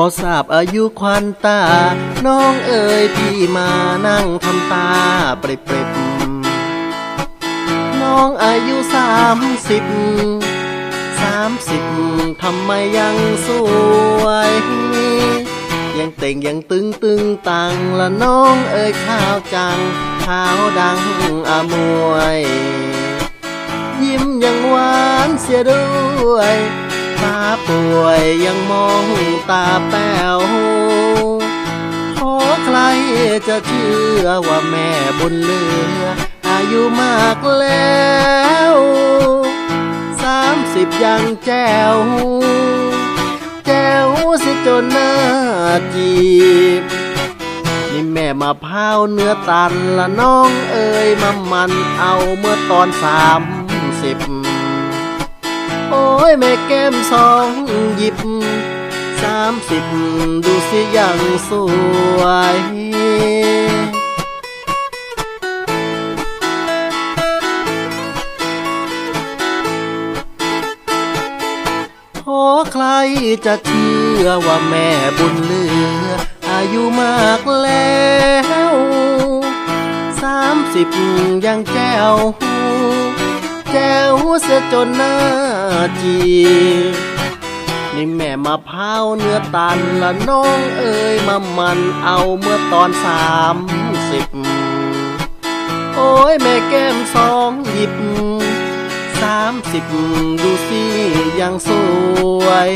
พอทราบอายุควันตา น้องเอ๋ยพี่มานั่งทำตาเปรเปรบน้องอายุสามสิบสามสิบทำไมยังสวย ยังเต่งยังตึงตึงตังละน้องเอ๋ยข้าวจังขาวดังอามวย ยิ้มยังหวานเสียด้วย ตาป่วยยังมองตาแป๋วขอใครจะเชื่อว่าแม่บุญเลือ อายุมากแล้วสามสิบยังแจ๋วแจ๋วสิจนหน้าจีบ นี่แม่มาพร้าวเนื้อตันละน้องเอ๋ยมามันเอาเมื่อตอนสามสิบ โอ้ยแม่แก้มสองหยิบสามสิบดูสิยังสวยขอใครจะเชื่อว่าแม่บุญเลือ อายุมากแล้วสามสิบยังแจ้ว แจ้วเสียจนหน้าจีนี่แม่มาพร้าวเนื้อตันละน้องเอ๋ยมามันเอาเมื่อตอนสามสิบโอ้ยแม่แก้มสองหยิบสามสิบดูสิยังสวย